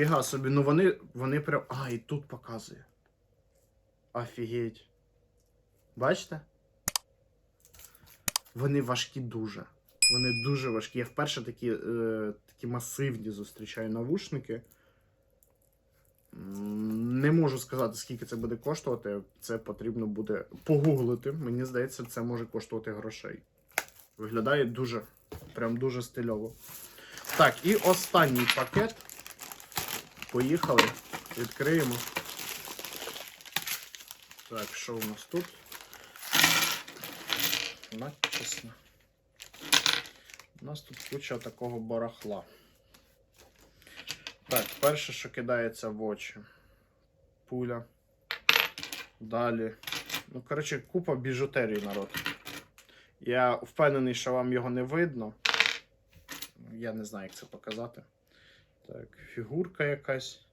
Ніфіга собі, ну вони, вони прям. А, і тут показує. Офігеть. Бачите? Вони важкі дуже. Вони дуже важкі. Я вперше такі, е, такі масивні зустрічаю навушники. Не можу сказати, скільки це буде коштувати. Це потрібно буде погуглити. Мені здається, це може коштувати грошей. Виглядає дуже, прям дуже стильово. Так, і останній пакет. Поїхали. Відкриємо. Так, що у нас тут? Написано. У нас тут куча такого барахла. Так, перше, що кидається в очі. Пуля. Далі. Ну, коротше, купа біжутерії, народ. Я впевнений, що вам його не видно. Я не знаю, як це показати. Так, фігурка якась.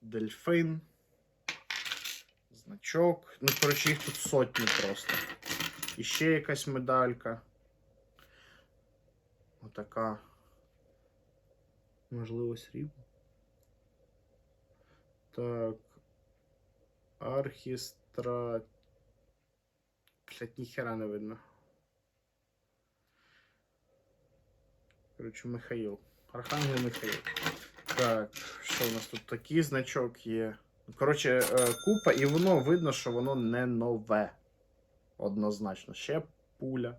Дельфин. Значок. Ну, коротше, їх тут сотні просто. І ще якась медалька. Отака. Можливо, срібло. Так. Архістра. Блять, ніхера не видно. Коротше, Михаїл. Архангел Михаїл. Так, що у нас тут такий значок є? Коротше, е, купа, і воно видно, що воно не нове. Однозначно. Ще пуля.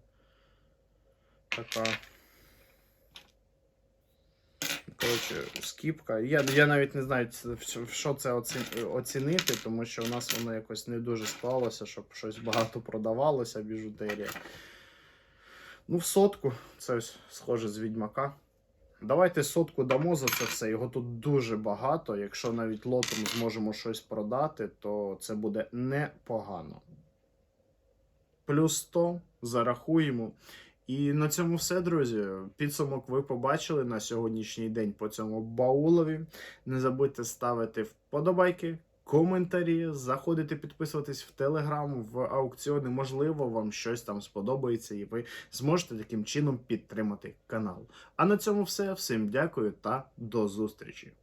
Така. Коротше, скіпка. Я, я навіть не знаю, що це оцінити, тому що у нас воно якось не дуже склалося, щоб щось багато продавалося, біжутерія. Ну, в сотку, це ось схоже з відьмака. Давайте сотку дамо за це все. Його тут дуже багато. Якщо навіть лотом зможемо щось продати, то це буде непогано. Плюс 100 зарахуємо. І на цьому все, друзі. Підсумок ви побачили на сьогоднішній день по цьому баулові. Не забудьте ставити вподобайки, коментарі, заходити підписуватись в Телеграм, в аукціони. Можливо, вам щось там сподобається, і ви зможете таким чином підтримати канал. А на цьому все. Всім дякую та до зустрічі!